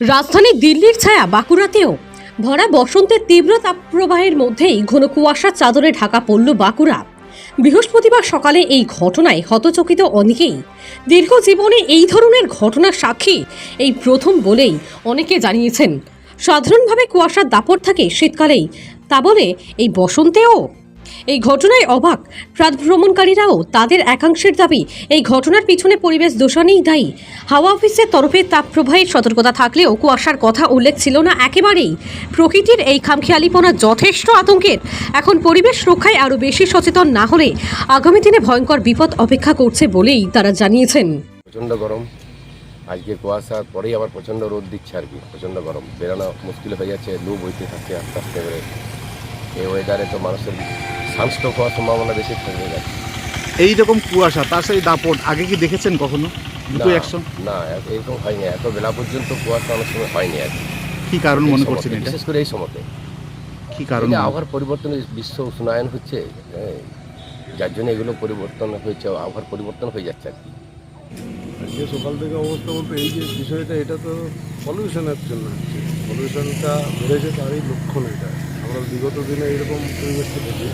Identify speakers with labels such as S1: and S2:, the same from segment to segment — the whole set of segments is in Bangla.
S1: রাজধানী দিল্লির ছায়া বাঁকুড়াতেও। ভরা বসন্তের তীব্র তাপপ্রবাহের মধ্যেই ঘন কুয়াশার চাদরে ঢাকা পড়ল বাঁকুড়া। বৃহস্পতিবার সকালে এই ঘটনায় হতচকিত অনেকেই। দীর্ঘ জীবনে এই ধরনের ঘটনার সাক্ষী এই প্রথম বলেই অনেকে জানিয়েছেন, সাধারণভাবে কুয়াশার দাপট থাকে শীতকালেই। তা বলে, এই বসন্তেও এই ঘটনায় অবাক প্রাত ভ্রমণকারীরাও তাদের একাংশের দাবি, এই ঘটনার পিছনে পরিবেশ দূষণেই দায়ী। হাওয়া অফিসের তরফে তাপপ্রবাহের সতর্কতা থাকলেও কুয়াশার কথা উল্লেখ ছিল না একেবারেই। প্রকৃতির এই খামখেয়ালিপনা যথেষ্ট আতঙ্কের। এখন পরিবেশ রক্ষায় আরও বেশি সচেতন না হলে আগামী দিনে ভয়ঙ্কর বিপদ অপেক্ষা করছে বলেই তারা জানিয়েছেন।
S2: প্রচণ্ড গরম। আজকে কুয়াশার পরেই আবার প্রচণ্ড রোদ দিচ্ছে আর কি, প্রচণ্ড গরম। বেরোনো মুশকিল হয়ে যাচ্ছে, লু বইতে থাকছে আস্তে আস্তে এই ওয়েদারে তো মানুষের সানস্ট্রোক হওয়ার সম্ভাবনা বেশি থাকবে যাচ্ছে
S3: এই রকম কুয়াশা তার সাথে দাপট আগে কি দেখেছেন কখনো? দুটো
S2: না,
S3: একশো
S2: না এরকম হয়নি এত বেলা পর্যন্ত কুয়াশা অনেক সময় হয়নি আর কি।
S3: কারণ মনে করছেন
S2: বিশেষ করে এই সময়তে
S3: কি কারণ
S2: আবহাওয়ার পরিবর্তনে বিশ্ব উষ্ণায়ন হচ্ছে যার জন্য এগুলো পরিবর্তন হয়েছে আবহাওয়ার পরিবর্তন হয়ে যাচ্ছে আর কি।
S4: আজকে সকাল থেকে অবস্থা বলতে এই যে বিষয়টা এটা তো পলিউশনের জন্য হচ্ছে। পলিউশনটা বেড়েছে তারই লক্ষণ এটা। আমরা বিগত দিনে এরকম পরিবেশটা দেখি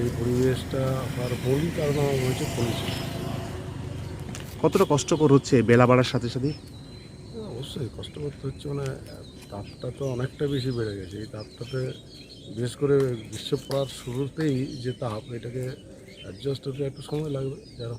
S4: এই পরিবেশটা হওয়ার মূলই কারণ আমার হয়েছে পলিউশন
S3: কতটা কষ্টকর হচ্ছে বেলা বাড়ার সাথে সাথে?
S4: অবশ্যই কষ্ট করতে হচ্ছে মানে তাপটা তো অনেকটা বেশি বেড়ে গেছে। এই তাপটাতে বিশেষ করে গ্রীষ্ম পড়ার শুরুতেই যে তাপ এটাকে অ্যাডজাস্ট হতে একটু সময় লাগবে। যারা